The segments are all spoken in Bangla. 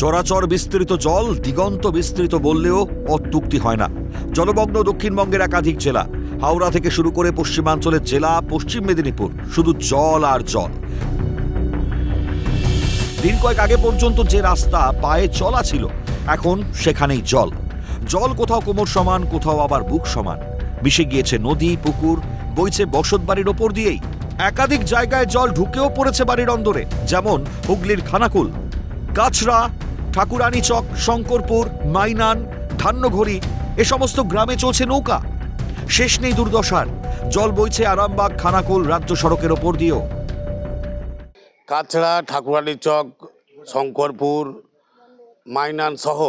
চরাচর বিস্তৃত জল, দিগন্ত বিস্তৃত বললেও অত্যুক্তি হয় না। জলমগ্ন দক্ষিণবঙ্গের একাধিক জেলা, হাওড়া থেকে শুরু করে পশ্চিমাঞ্চলের জেলা, পশ্চিম মেদিনীপুর, শুধু জল আর জল। দিন কয়েক আগে পর্যন্ত যে রাস্তা পায়ে চলা ছিল, এখন সেখানেই জল। জল কোথাও কোমর সমান, কোথাও আবার বুক সমান। মিশে গিয়েছে নদী, পুকুর, বইছে বসত বাড়ির ওপর দিয়েই। একাধিক জায়গায় জল ঢুকেও পড়েছে বাড়ির অন্দরে, যেমন হুগলির খানাকুল। কাছড়া ঠাকুরানী চক, শঙ্করপুর, মাইনান, ধান্যঘড়ি, এ সমস্ত গ্রামে চলছে নৌকা। শেষ নেই দুর্দশার। জল বইছে আরামবাগ, খানাকুল রাজ্য সড়কের ওপর দিয়েও। কাছড়া ঠাকুরানী চক, শঙ্করপুর, মাইনান সহ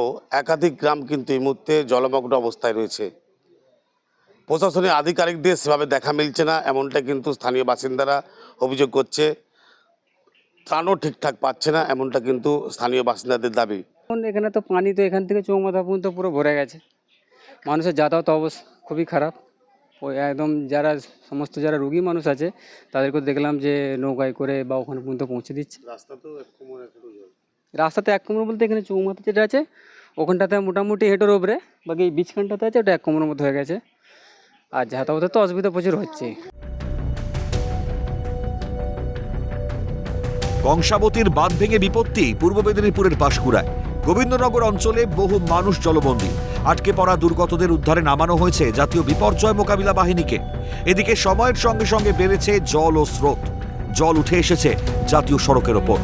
একাধিক গ্রাম কিন্তু এই মুহূর্তে জলমগ্ন অবস্থায় রয়েছে। প্রশাসনের আধিকারিকদের সেভাবে দেখা মিলছে না, এমনটা কিন্তু স্থানীয় বাসিন্দারা অভিযোগ করছে। ত্রাণও ঠিকঠাক পাচ্ছে না এমনটা কিন্তু স্থানীয় বাসিন্দাদের দাবি। এখন এখানে তো পানি তো এখান থেকে চৌমাথা পর্যন্ত পুরো ভরে গেছে। মানুষের যাতায়াত অবস্থা খুবই খারাপ। ওই একদম যারা সমস্ত যারা রুগী মানুষ আছে তাদেরকে দেখলাম যে নৌকায় করে বা ওখানে পর্যন্ত পৌঁছে দিচ্ছে। রাস্তা তো রাস্তাতে এক কোমর বলতে এখানে চৌমাথা যেটা আছে ওখানটাতে মোটামুটি হেঁটোর ওপরে বাকি এই বিচখানটাতে আছে ওটা এক কোমরের মতো হয়ে গেছে। আর যাতায়াতের তো অসুবিধা প্রচুর হচ্ছে। কংসাবতীর বাঁধ ভেঙে বিপত্তি পূর্ব মেদিনীপুরের পাশকুড়ায়। গোবিন্দনগর অঞ্চলে বহু মানুষ জলবন্দী। আটকে পড়া দুর্গতদের উদ্ধারে নামানো হয়েছে জাতীয় বিপর্যয় মোকাবিলা বাহিনীকে। এদিকে সময়ের সঙ্গে সঙ্গে বেড়েছে জল ও স্রোত। জল উঠে এসেছে জাতীয় সড়কের ওপর।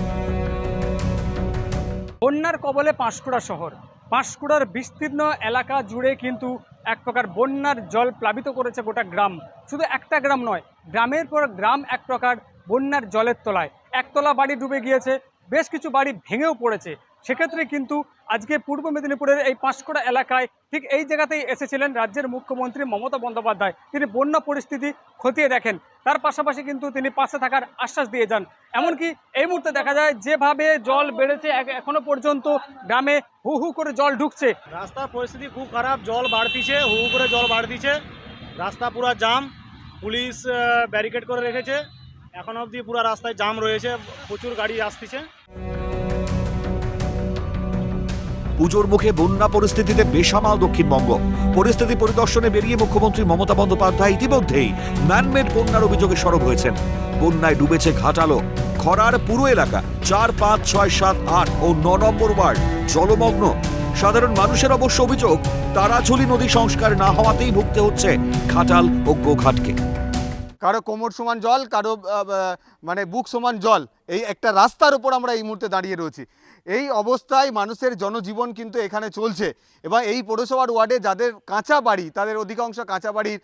বন্যার কবলে পাঁশকুড়া শহর। পাঁশকুড়ার বিস্তীর্ণ এলাকা জুড়ে কিন্তু এক প্রকার বন্যার জল প্লাবিত করেছে গোটা গ্রাম। শুধু একটা গ্রাম নয়, গ্রামের পর গ্রাম এক প্রকার বন্যার জলের তলায়। একতলা বাড়ি ডুবে গিয়েছে, বেশ কিছু বাড়ি ভেঙেও পড়েছে। সেক্ষেত্রে কিন্তু আজকে পূর্ব মেদিনীপুরের এই পাঁশকুড়া এলাকায় ঠিক এই জায়গাতেই এসেছিলেন রাজ্যের মুখ্যমন্ত্রী মমতা বন্দ্যোপাধ্যায়। তিনি বন্যা পরিস্থিতি খতিয়ে দেখেন। তার পাশাপাশি কিন্তু তিনি পাশে থাকার আশ্বাস দিয়ে যান। এমনকি এই মুহূর্তে দেখা যায় যেভাবে জল বেড়েছে এখনও পর্যন্ত গ্রামে হু হু করে জল ঢুকছে। রাস্তার পরিস্থিতি খুব খারাপ, জল বাড়তিছে, হু হু করে জল বাড়তিছে। রাস্তা পুরা জাম, পুলিশ ব্যারিকেড করে রেখেছে। এখন অবধি পুরো রাস্তায় জাম রয়েছে, প্রচুর গাড়ি আসতেছে। পুজোর মুখে বন্যা পরিস্থিতিতে বেসামাল দক্ষিণবঙ্গ। পরিস্থিতি পরিদর্শনে বেরিয়ে মুখ্যমন্ত্রী মমতা বন্দ্যোপাধ্যায় ইতিমধ্যেই ম্যানমেড বন্যার অভিযোগে সরব হয়েছেন। বন্যায় ডুবেছে ঘাটালো, খরার পুরো এলাকা, চার পাঁচ ছয় সাত আট ও ন নম্বর ওয়ার্ড, জলমগ্ন। সাধারণ মানুষের অবশ্য অভিযোগ তারাঝুলি নদী সংস্কার না হওয়াতেই ভুগতে হচ্ছে ঘাটাল ও গোঘাটকে। কারও কোমর সমান জল, কারও মানে বুক সমান জল, এই একটা রাস্তার উপর আমরা এই মুহূর্তে দাঁড়িয়ে রয়েছি। এই অবস্থায় মানুষের জনজীবন কিন্তু এখানে চলছে এবং এই পৌরসভার ওয়ার্ডে যাদের কাঁচা বাড়ি, তাদের অধিকাংশ কাঁচা বাড়ির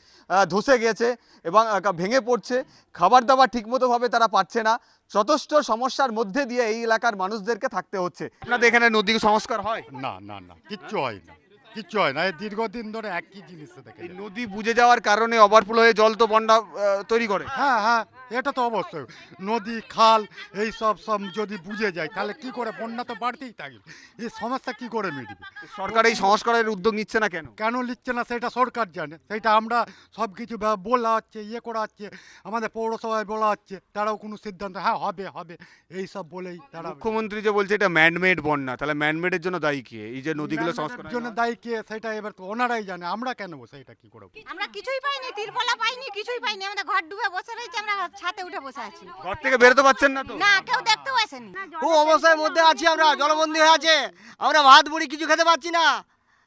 ধসে গেছে এবং ভেঙে পড়ছে। খাবার দাবার ঠিকমতোভাবে তারা পাচ্ছে না। যথেষ্ট সমস্যার মধ্যে দিয়ে এই এলাকার মানুষদেরকে থাকতে হচ্ছে। আপনাদের এখানে নদী সংস্কার হয়? না না না, কিচ্ছু হয় না কিচ্ছু হয় না এই দীর্ঘদিন ধরে একই জিনিস দেখে এই নদী বুঝে যাওয়ার কারণে ওভারফ্লো হয়ে জল তো বন্যা আহ, তৈরি করে। হ্যাঁ হ্যাঁ। এটা তো অবশ্যই। নদী খাল এই সব সব যদি বুঝে যায় তাহলে কি করে? বন্যা তো বাড়তেই থাকবে এই সমস্যা কি করে মিটবে? সরকার এই সংস্কারের উদ্যোগ নিচ্ছে না কেন? কেন নিচ্ছে না সেটা সরকার জানে। সেটা আমরা সব কিছু বলা হচ্ছে ইয়ে করা হচ্ছে আমাদের পৌরসভায় বলা হচ্ছে তারাও কোনো সিদ্ধান্ত হ্যাঁ হবে হবে। এই সব বলেই তারা মুখ্যমন্ত্রী যে বলছে এটা ম্যানমেড বন্যা তাহলে ম্যানমেডের জন্য দায়ী কে? এই যে নদীগুলো সংস্কার হয় জন্য দায়ী কে? সেটা এবার তো ওনারাই জানে। আমরা কেন সেটা কি করে আমরা কিছুই পাইনি তিরপলা পাইনি কিছুই পাইনি। আমাদের ঘর ডুবে বসে রয়েছি আমরা ছাতে উঠে বসে আছি। ঘর থেকে বেরোতে পারছেন না তো? না কেউ দেখতেও আসেনি। খুব অবস্থার মধ্যে আছি আমরা জলবন্দী হয়ে আছে। আমরা ভাত মুড়ি কিছু খেতে পাচ্ছি না।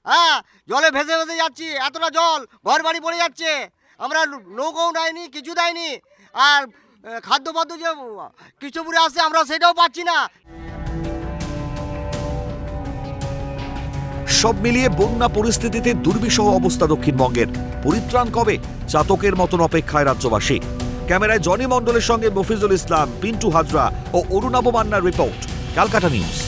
হ্যাঁ জলে ভেসে ভেসে যাচ্ছি এতটা জল ঘর বাড়ি পড়ে যাচ্ছে। আমরা নৌকাও দেয়নি কিছু দেয়নি আর খাদ্য পাদ্য যে কৃষ্ণপুরে আসছে আমরা সেটাও পাচ্ছি না। সব মিলিয়ে বন্যা পরিস্থিতিতে দুর্বিষহ অবস্থা দক্ষিণবঙ্গের। পরিত্রাণ কবে? চাতকের মতন অপেক্ষায় রাজ্যবাসী। ক্যামেরায় জনি মণ্ডলের সঙ্গে মফিজুল ইসলাম পিন্টু হাজরা ও অরুণাব মান্নার রিপোর্ট ক্যালকাটা নিউজ